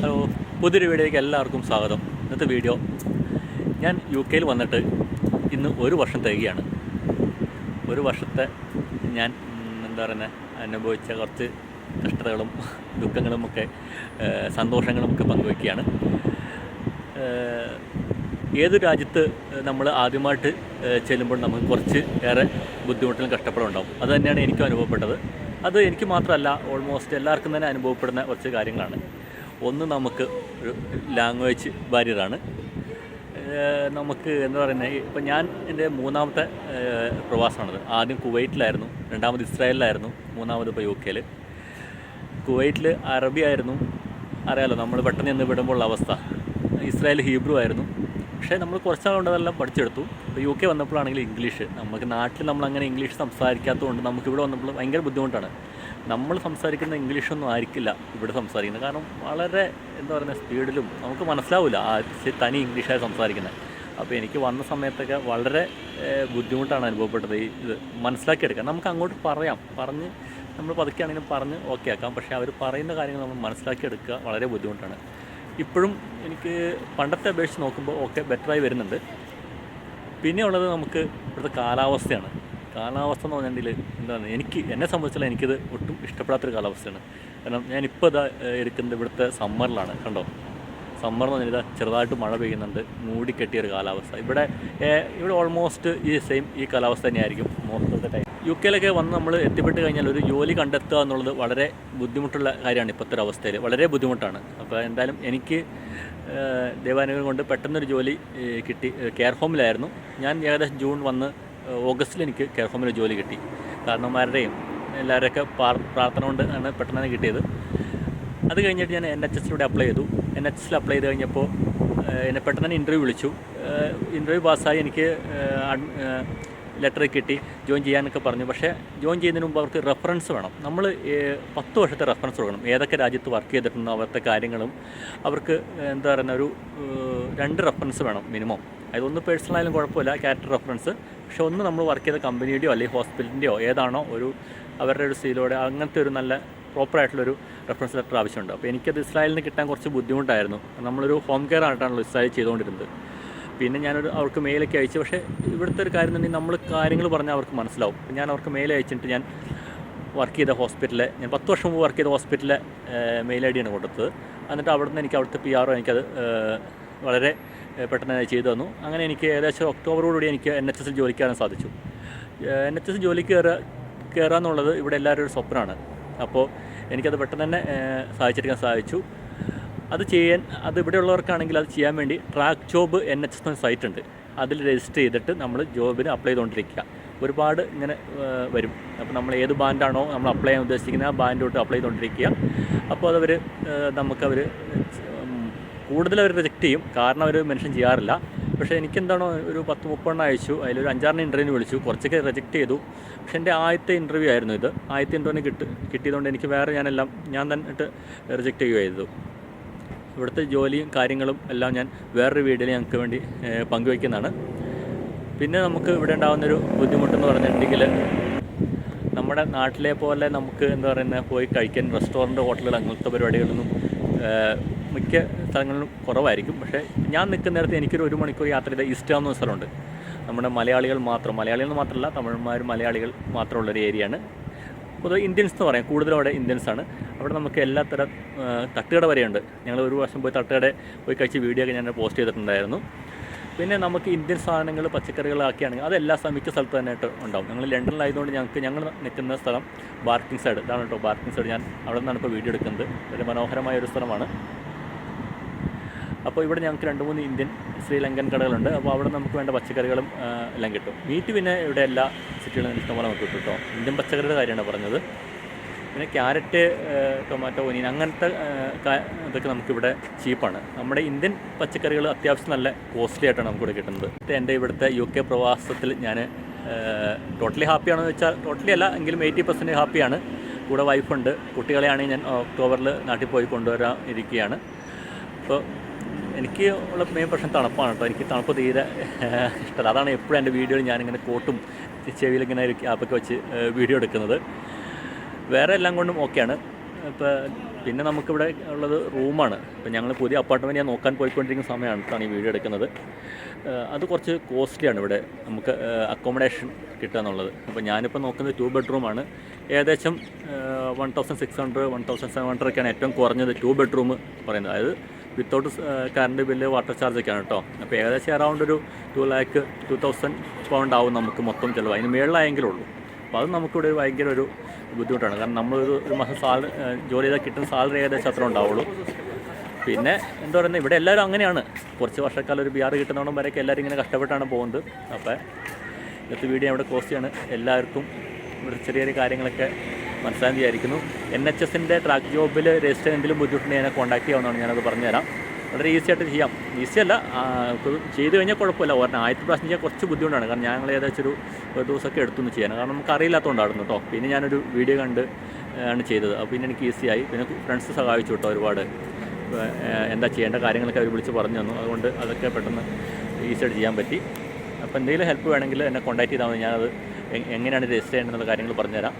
Hello പുതിയൊരു വീഡിയോയ്ക്ക് എല്ലാവർക്കും സ്വാഗതം. ഇന്നത്തെ വീഡിയോ ഞാൻ യു കെയിൽ വന്നിട്ട് ഇന്ന് ഒരു വർഷം തികയാണ്. ഒരു വർഷത്തെ ഞാൻ എന്താ പറയുന്നത് അനുഭവിച്ച കുറച്ച് കഷ്ടതകളും ദുഃഖങ്ങളും ഒക്കെ സന്തോഷങ്ങളും ഒക്കെ പങ്കുവയ്ക്കുകയാണ് ഏത് രാജ്യത്ത് നമ്മൾ ആദ്യമായിട്ട് ചെല്ലുമ്പോൾ നമുക്ക് കുറച്ച് ഏറെ ബുദ്ധിമുട്ടിലും കഷ്ടപ്പാടും ഉണ്ടാവും. അത് തന്നെയാണ് എനിക്കും അനുഭവപ്പെട്ടത്. അത് എനിക്ക് മാത്രമല്ല ഓൾമോസ്റ്റ് എല്ലാവർക്കും തന്നെ അനുഭവപ്പെടുന്ന കുറച്ച് കാര്യങ്ങളാണ്. ഒന്ന് നമുക്ക് ഒരു ലാംഗ്വേജ് ബാരിയറാണ് നമുക്ക് എന്താ പറയുന്നത് ഇപ്പം ഞാൻ എന്റെ മൂന്നാമത്തെ പ്രവാസമാണത്. ആദ്യം കുവൈറ്റിലായിരുന്നു രണ്ടാമത് ഇസ്രായേലിലായിരുന്നു മൂന്നാമത് ഇപ്പോൾ യു കെയിൽ കുവൈറ്റിൽ അറബി ആയിരുന്നു. അറിയാലോ നമ്മൾ പെട്ടെന്ന് ചെന്ന് വിടുമ്പോൾ ഉള്ള അവസ്ഥ. ഇസ്രായേൽ ഹീബ്രു ആയിരുന്നു. പക്ഷേ നമ്മൾ കുറച്ച് അതെല്ലാം പഠിച്ചെടുത്തു. ഇപ്പോൾ യു കെ വന്നപ്പോഴാണെങ്കിൽ ഇംഗ്ലീഷ്. നമുക്ക് നാട്ടിൽ നമ്മൾ അങ്ങനെ ഇംഗ്ലീഷ് സംസാരിക്കാത്തതുകൊണ്ട് നമുക്ക് ഇവിടെ വന്നപ്പോൾ ഭയങ്കര ബുദ്ധിമുട്ടാണ്. നമ്മൾ സംസാരിക്കുന്ന ഇംഗ്ലീഷൊന്നും ആയിരിക്കില്ല ഇവിടെ സംസാരിക്കുന്നത്. കാരണം വളരെ എന്താ പറയുക സ്പീഡിലും നമുക്ക് മനസ്സിലാവില്ല ആ തനി ഇംഗ്ലീഷായി സംസാരിക്കുന്നത് അപ്പോൾ എനിക്ക് വന്ന സമയത്തൊക്കെ വളരെ ബുദ്ധിമുട്ടാണ് അനുഭവപ്പെട്ടത് ഈ ഇത് മനസ്സിലാക്കിയെടുക്കാൻ. നമുക്ക് അങ്ങോട്ട് പറയാം. പറഞ്ഞ് നമ്മൾ പതുക്കെയാണെങ്കിലും പറഞ്ഞ് ഓക്കെ ആക്കാം. പക്ഷേ അവർ പറയുന്ന കാര്യങ്ങൾ നമ്മൾ മനസ്സിലാക്കിയെടുക്കുക വളരെ ബുദ്ധിമുട്ടാണ്. ഇപ്പോഴും എനിക്ക് പണ്ടത്തെ അപേക്ഷിച്ച് നോക്കുമ്പോൾ ഓക്കെ ബെറ്ററായി വരുന്നുണ്ട്. പിന്നെ ഉള്ളത് നമുക്ക് ഇവിടുത്തെ കാലാവസ്ഥയാണ്. കാലാവസ്ഥ എന്ന് പറഞ്ഞിട്ടുണ്ടെങ്കിൽ എന്താണ്? എനിക്ക് എന്നെ സംബന്ധിച്ചാൽ എനിക്കിത് ഒട്ടും ഇഷ്ടപ്പെടാത്തൊരു കാലാവസ്ഥയാണ്. കാരണം ഞാനിപ്പോൾ ഇതാ എടുക്കുന്നത് ഇവിടുത്തെ സമ്മറിലാണ് കണ്ടോ? സമ്മർ എന്ന് പറഞ്ഞാൽ ചെറുതായിട്ട് മഴ പെയ്യുന്നുണ്ട് മൂടിക്കെട്ടിയ ഒരു കാലാവസ്ഥ. ഇവിടെ ഇവിടെ ഓൾമോസ്റ്റ് ഈ സെയിം ഈ കാലാവസ്ഥ തന്നെയായിരിക്കും most of the time U കെയിലൊക്കെ വന്ന് നമ്മൾ എത്തിപ്പെട്ട് കഴിഞ്ഞാൽ ഒരു ജോലി കണ്ടെത്തുക എന്നുള്ളത് വളരെ ബുദ്ധിമുട്ടുള്ള കാര്യമാണ് ഇപ്പോഴത്തെ ഒരു അവസ്ഥയിൽ. വളരെ ബുദ്ധിമുട്ടാണ്. അപ്പോൾ എന്തായാലും എനിക്ക് ദൈവാനുഗ്രഹം കൊണ്ട് പെട്ടെന്നൊരു ജോലി കിട്ടി. കെയർ ഹോമിലായിരുന്നു. ഞാൻ ഏകദേശം ജൂൺ വന്ന് ഓഗസ്റ്റിൽ എനിക്ക് കെയർ ഹോമിൽ ജോലി കിട്ടി. കാരണവന്മാരുടെയും എല്ലാവരുടെയൊക്കെ പ്രാർത്ഥന കൊണ്ട് ആണ് പെട്ടെന്ന് തന്നെ കിട്ടിയത്. അത് കഴിഞ്ഞിട്ട് ഞാൻ എൻ എച്ച് എസിലൂടെ അപ്ലൈ ചെയ്തു. എൻ എച്ച് എസിൽ അപ്ലൈ ചെയ്ത് കഴിഞ്ഞപ്പോൾ എന്നെ പെട്ടെന്ന് തന്നെ ഇന്റർവ്യൂ വിളിച്ചു. ഇന്റർവ്യൂ പാസ്സായി എനിക്ക് ലെറ്റർ കിട്ടി ജോയിൻ ചെയ്യാനൊക്കെ പറഞ്ഞു. പക്ഷേ ജോയിൻ ചെയ്യുന്നതിന് മുമ്പ് അവർക്ക് റെഫറൻസ് വേണം. നമ്മൾ പത്ത് വർഷത്തെ റെഫറൻസ് കൊടുക്കണം. ഏതൊക്കെ രാജ്യത്ത് വർക്ക് ചെയ്തിട്ടുണ്ടോ അവരുടെ കാര്യങ്ങളും. അവർക്ക് എന്താ പറയുന്ന ഒരു രണ്ട് റെഫറൻസ് വേണം മിനിമം അതൊന്ന് പേഴ്സണൽ ആയാലും കുഴപ്പമില്ല ക്യാരക്ടർ റെഫറൻസ് പക്ഷെ ഒന്ന് നമ്മൾ വർക്ക് ചെയ്ത കമ്പനിയുടെയോ അല്ലെങ്കിൽ ഹോസ്പിറ്റലിന്റെയോ ഏതാണോ ഒരു അവരുടെ ഒരു സീലോടെ അങ്ങനത്തെ ഒരു നല്ല പ്രോപ്പറായിട്ടുള്ളൊരു റെഫറൻസ് ലെറ്റർ ആവശ്യമുണ്ട്. അപ്പോൾ എനിക്കത് ഇസ്രായേലിന് കിട്ടാൻ കുറച്ച് ബുദ്ധിമുട്ടായിരുന്നു. നമ്മളൊരു ഹോം കെയർ ആയിട്ടാണല്ലോ ഇസ്രായേൽ ചെയ്തുകൊണ്ടിരുന്നത്. പിന്നെ ഞാനൊരു അവർക്ക് മെയിലൊക്കെ അയച്ചു. പക്ഷേ ഇവിടുത്തെ ഒരു കാര്യം തന്നെ നമ്മൾ കാര്യങ്ങൾ പറഞ്ഞാൽ അവർക്ക് മനസ്സിലാവും. ഞാൻ അവർക്ക് മെയിൽ അയച്ചിട്ട് ഞാൻ വർക്ക് ചെയ്ത ഹോസ്പിറ്റലിലെ ഞാൻ പത്ത് വർഷം മുമ്പ് വർക്ക് ചെയ്ത ഹോസ്പിറ്റലിലെ മെയിൽ ഐ ഡിയാണ് കൊടുത്തത്. എന്നിട്ട് അവിടെ നിന്ന് എനിക്ക് അവിടുത്തെ പി ആർ എനിക്കത് വളരെ പെട്ടെന്ന് ചെയ്തു തന്നു. അങ്ങനെ എനിക്ക് ഏകദേശം ഒക്ടോബറോടുകൂടി എനിക്ക് എൻ എച്ച് എസിൽ ജോലിക്ക് കയറാൻ സാധിച്ചു. എൻ എച്ച് എസ് ജോലിക്ക് കയറുക കയറുക എന്നുള്ളത് ഇവിടെ എല്ലാവരും ഒരു സ്വപ്നമാണ് അപ്പോൾ എനിക്കത് പെട്ടെന്ന് തന്നെ സാധിച്ചെടുക്കാൻ സാധിച്ചു. അത് ചെയ്യാൻ അത് ഇവിടെ ഉള്ളവർക്കാണെങ്കിൽ അത് ചെയ്യാൻ വേണ്ടി track job N H S site ഉണ്ട് അതിൽ രജിസ്റ്റർ ചെയ്തിട്ട് നമ്മൾ ജോബിന് അപ്ലൈ ചെയ്തുകൊണ്ടിരിക്കുക. ഒരുപാട് ഇങ്ങനെ വരും. അപ്പോൾ നമ്മൾ ഏത് ബാൻഡാണോ നമ്മൾ അപ്ലൈ ചെയ്യാൻ ഉദ്ദേശിക്കുന്നത് ആ ബാൻഡോട്ട് അപ്ലൈ ചെയ്തുകൊണ്ടിരിക്കുക. അപ്പോൾ അതവർ നമുക്കവർ കൂടുതൽ അവർ റിജക്റ്റ് ചെയ്യും. കാരണം അവർ മെൻഷൻ ചെയ്യാറില്ല. പക്ഷേ എനിക്കെന്താണോ ഒരു പത്ത് മുപ്പെണ്ണം അയച്ചു. അതിലൊരു അഞ്ചാറിന് ഇന്റർവ്യൂ വിളിച്ചു. കുറച്ചൊക്കെ റിജക്റ്റ് ചെയ്തു. പക്ഷേ എന്റെ ആദ്യത്തെ ഇന്റർവ്യൂ ആയിരുന്നു ഇത്. ആദ്യത്തെ ഇന്റർവ്യൂ കിട്ടി കിട്ടിയതുകൊണ്ട് എനിക്ക് വേറെ ഞാനെല്ലാം ഞാൻ തന്നെ റിജക്റ്റ് ചെയ്യുക ചെയ്തു ഇവിടുത്തെ ജോലിയും കാര്യങ്ങളും എല്ലാം ഞാൻ വേറൊരു വീഡിയോയിൽ ഞങ്ങൾക്ക് വേണ്ടി പങ്കുവയ്ക്കുന്നതാണ്. പിന്നെ നമുക്ക് ഇവിടെ ഉണ്ടാകുന്നൊരു ബുദ്ധിമുട്ടെന്ന് പറഞ്ഞിട്ടുണ്ടെങ്കിൽ നമ്മുടെ നാട്ടിലെ പോലെ നമുക്ക് എന്താ പറയുന്നത് പോയി കഴിക്കാൻ റെസ്റ്റോറന്റ് ഹോട്ടലുകൾ അങ്ങനത്തെ പരിപാടികളൊന്നും മിക്ക സ്ഥലങ്ങളിലും കുറവായിരിക്കും. പക്ഷേ ഞാൻ നിൽക്കുന്നിടത്ത് എനിക്കൊരു ഒരു മണിക്കൂർ യാത്ര ചെയ്ത ഈസ്റ്റ് എന്ന സ്ഥലമുണ്ട്. നമ്മുടെ മലയാളികൾ മാത്രം മലയാളികൾ മാത്രമല്ല തമിഴന്മാർ മലയാളികൾ മാത്രമുള്ളൊരു ഏരിയയാണ്. പൊതുവെ ഇന്ത്യൻസ് എന്ന് പറയാം. കൂടുതലും അവിടെ ഇന്ത്യൻസ് ആണ്. അവിടെ നമുക്ക് എല്ലാ തരം തട്ടുകട വരെയുണ്ട്. ഞങ്ങൾ ഒരു വർഷം പോയി തട്ടുകട പോയി കഴിച്ച് വീഡിയോ ഒക്കെ ഞാൻ പോസ്റ്റ് ചെയ്തിട്ടുണ്ടായിരുന്നു. പിന്നെ നമുക്ക് ഇന്ത്യൻ സാധനങ്ങൾ പച്ചക്കറികളാക്കിയാണെങ്കിൽ അതെല്ലാ മിക്ക സ്ഥലത്ത് തന്നെ ഉണ്ടാവും. ഞങ്ങൾ ലണ്ടനിലായതുകൊണ്ട് ഞങ്ങൾക്ക് ഞങ്ങൾ നിൽക്കുന്ന സ്ഥലം ബാർക്കിംഗ് സൈഡ് ഇതാണ് കേട്ടോ ബാർക്കിംഗ് സൈഡ് ഞാൻ അവിടെ നിന്നാണ് ഇപ്പോൾ വീഡിയോ എടുക്കുന്നത്. വളരെ മനോഹരമായ ഒരു സ്ഥലമാണ്. അപ്പോൾ ഇവിടെ ഞങ്ങൾക്ക് രണ്ട് മൂന്ന് ഇന്ത്യൻ ശ്രീലങ്കൻ കടകളുണ്ട്. അപ്പോൾ അവിടെ നമുക്ക് വേണ്ട പച്ചക്കറികളും എല്ലാം കിട്ടും. മീറ്റ് പിന്നെ ഇവിടെ എല്ലാ സിറ്റികളിലും ഇഷ്ടംപോലെ നമുക്ക് കിട്ടും കേട്ടോ. ഇന്ത്യൻ പച്ചക്കറിയുടെ കാര്യമാണ് പറഞ്ഞത്. പിന്നെ ക്യാരറ്റ് ടൊമാറ്റോ ഒനിയൻ അങ്ങനത്തെ ഇതൊക്കെ നമുക്കിവിടെ ചീപ്പാണ്. നമ്മുടെ ഇന്ത്യൻ പച്ചക്കറികൾ അത്യാവശ്യം നല്ല കോസ്റ്റ്ലി ആയിട്ടാണ് നമുക്കിവിടെ കിട്ടുന്നത്. എന്റെ ഇവിടുത്തെ യു കെ പ്രവാസത്തിൽ ഞാൻ ടോട്ടലി ഹാപ്പിയാണെന്ന് വെച്ചാൽ ടോട്ടലി അല്ല എങ്കിലും എയ്റ്റി പെർസെന്റ് ഹാപ്പിയാണ്. കൂടെ വൈഫുണ്ട്. കുട്ടികളെയാണെങ്കിൽ ഞാൻ ഒക്ടോബറിൽ നാട്ടിൽ പോയി കൊണ്ടുവരാൻ ഇരിക്കുകയാണ്. അപ്പോൾ എനിക്ക് ഉള്ള മെയിൻ പ്രശ്നം തണുപ്പാണ് കേട്ടോ. എനിക്ക് തണുപ്പ് തീരെ ഇഷ്ടമല്ല അതാണ് എപ്പോഴും എന്റെ വീഡിയോയിൽ ഞാനിങ്ങനെ കോട്ടും ചെവിയിലിങ്ങനെ ഒരു ക്യാപ്പൊക്കെ വെച്ച് വീഡിയോ എടുക്കുന്നത്. വേറെ എല്ലാം കൊണ്ടും ഓക്കെയാണ് ഇപ്പോൾ പിന്നെ നമുക്കിവിടെ ഉള്ളത് റൂമാണ് ഇപ്പോൾ ഞങ്ങൾ പുതിയ അപ്പാർട്ട്മെന്റ് ഞാൻ നോക്കാൻ പോയിക്കൊണ്ടിരിക്കുന്ന സമയമാണ് ഈ വീഡിയോ എടുക്കുന്നത്. അത് കുറച്ച് കോസ്റ്റ്ലിയാണ് ഇവിടെ. നമുക്ക് അക്കോമഡേഷൻ കിട്ടുക എന്നുള്ളത്. അപ്പോൾ ഞാനിപ്പോൾ നോക്കുന്നത് ടു ബെഡ്റൂമാണ് ഏകദേശം one thousand six hundred one thousand seven hundred ഒക്കെയാണ് ഏറ്റവും കുറഞ്ഞത് ടു ബെഡ്റൂം പറയുന്നത്. അതായത് without current bill water charge ഒക്കെയാണ് കേട്ടോ. അപ്പോൾ ഏകദേശം അറൗണ്ട് ഒരു two lakh two thousand pound ആവും നമുക്ക് മൊത്തം ചിലവ്. അതിന് മേളിലായെങ്കിലുള്ളൂ അപ്പോൾ അത് നമുക്കിവിടെ ഒരു ഭയങ്കര ഒരു ബുദ്ധിമുട്ടാണ്. കാരണം നമ്മൾ ഒരു ഒരു മാസം സാലറി ജോലി ചെയ്താൽ കിട്ടുന്ന സാലറി ഏകദേശം അത്ര ഉണ്ടാവുള്ളൂ. പിന്നെ എന്താ പറയുന്നത് ഇവിടെ എല്ലാവരും അങ്ങനെയാണ്. കുറച്ച് വർഷക്കാലം ഒരു ബി ആർ കിട്ടുന്നോണം വരെയൊക്കെ എല്ലാവരും ഇങ്ങനെ കഷ്ടപ്പെട്ടാണ് പോകുന്നത്. അപ്പോൾ ഇന്നത്തെ വീഡിയോ ഇവിടെ ക്ലോസ് ചെയ്യാണ്. എല്ലാവർക്കും ഇവിടെ ചെറിയ ചെറിയ കാര്യങ്ങളൊക്കെ മനസ്സിലാക്കി വിചാരിക്കുന്നു എൻ എച്ച് എസിന്റെ ട്രാക്ക് ജോബിൽ രജിസ്റ്റർ എന്തെങ്കിലും ബുദ്ധിമുട്ടുണ്ടെങ്കിൽ എന്നെ കോൺടാക്ട് ചെയ്യാവുന്നതാണ് ഞാനത് പറഞ്ഞുതരാം. വളരെ ഈസി ആയിട്ട് ചെയ്യാം. ഈസി അല്ല ചെയ്തു കഴിഞ്ഞാൽ കുഴപ്പമില്ല. ഒരെണ്ണം ആദ്യത്തെ പ്രാവശ്യം ചെയ്യാൻ കുറച്ച് ബുദ്ധിമുട്ടാണ്. കാരണം ഞങ്ങൾ ഏകദേശം ഒരു ഒരു ദിവസമൊക്കെ എടുത്തൊന്ന് ചെയ്യാൻ. കാരണം നമുക്ക് അറിയില്ലാത്തതുകൊണ്ടായിരുന്നു കേട്ടോ. പിന്നെ ഞാനൊരു വീഡിയോ കണ്ട് ആണ് ചെയ്തത്. അപ്പോൾ പിന്നെ എനിക്ക് ഈസിയായി പിന്നെ ഫ്രണ്ട്സ് സഹായിച്ചു കേട്ടോ ഒരുപാട്. എന്താ ചെയ്യേണ്ട കാര്യങ്ങളൊക്കെ അവർ വിളിച്ച് പറഞ്ഞു തന്നു. അതുകൊണ്ട് അതൊക്കെ പെട്ടെന്ന് ഈസിയായിട്ട് ചെയ്യാൻ പറ്റി. അപ്പോൾ എന്തെങ്കിലും ഹെൽപ്പ് വേണമെങ്കിൽ എന്നെ കോൺടാക്ട് ചെയ്താൽ മതി. ഞാനത് എങ്ങനെയാണ് രജിസ്റ്റർ ചെയ്യേണ്ടതെന്നുള്ള കാര്യങ്ങൾ പറഞ്ഞുതരാം.